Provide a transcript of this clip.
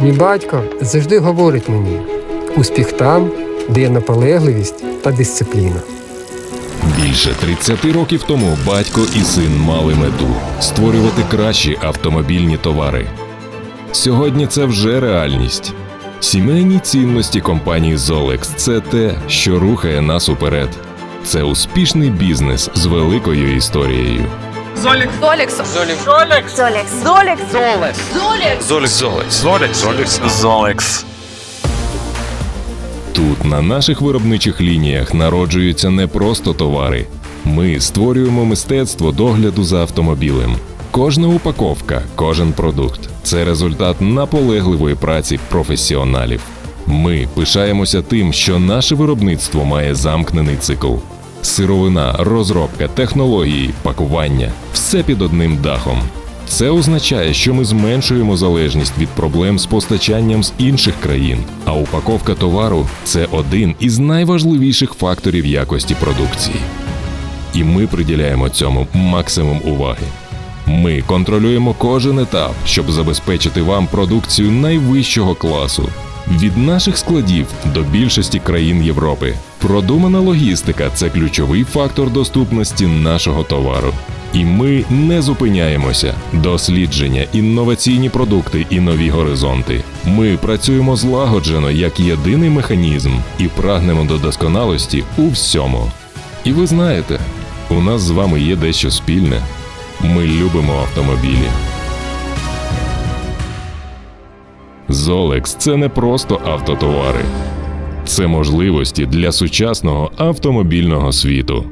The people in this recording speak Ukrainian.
Мій батько завжди говорить мені: успіх там, де є наполегливість та дисципліна. Більше 30 років тому батько і син мали мету створювати кращі автомобільні товари. Сьогодні це вже реальність. Сімейні цінності компанії Zolex – це те, що рухає нас уперед. Це успішний бізнес з великою історією. Золікс. Золікс. Золікс. Золікс. Золікс. Золікс. Золікс. Золікс. Золікс. Золікс. Тут на наших виробничих лініях народжуються не просто товари. Ми створюємо мистецтво догляду за автомобілем. Кожна упаковка, кожен продукт це результат наполегливої праці професіоналів. Ми пишаємося тим, що наше виробництво має замкнений цикл. Сировина, розробка, технології, пакування все під одним дахом. Це означає, що ми зменшуємо залежність від проблем з постачанням з інших країн, а упаковка товару це один із найважливіших факторів якості продукції. І ми приділяємо цьому максимум уваги. Ми контролюємо кожен етап, щоб забезпечити вам продукцію найвищого класу. Від наших складів до більшості країн Європи. Продумана логістика це ключовий фактор доступності нашого товару. І ми не зупиняємося. Дослідження, інноваційні продукти і нові горизонти. Ми працюємо злагоджено як єдиний механізм і прагнемо до досконалості у всьому. І ви знаєте, у нас з вами є дещо спільне. Ми любимо автомобілі. Золекс це не просто автотовари, це можливості для сучасного автомобільного світу.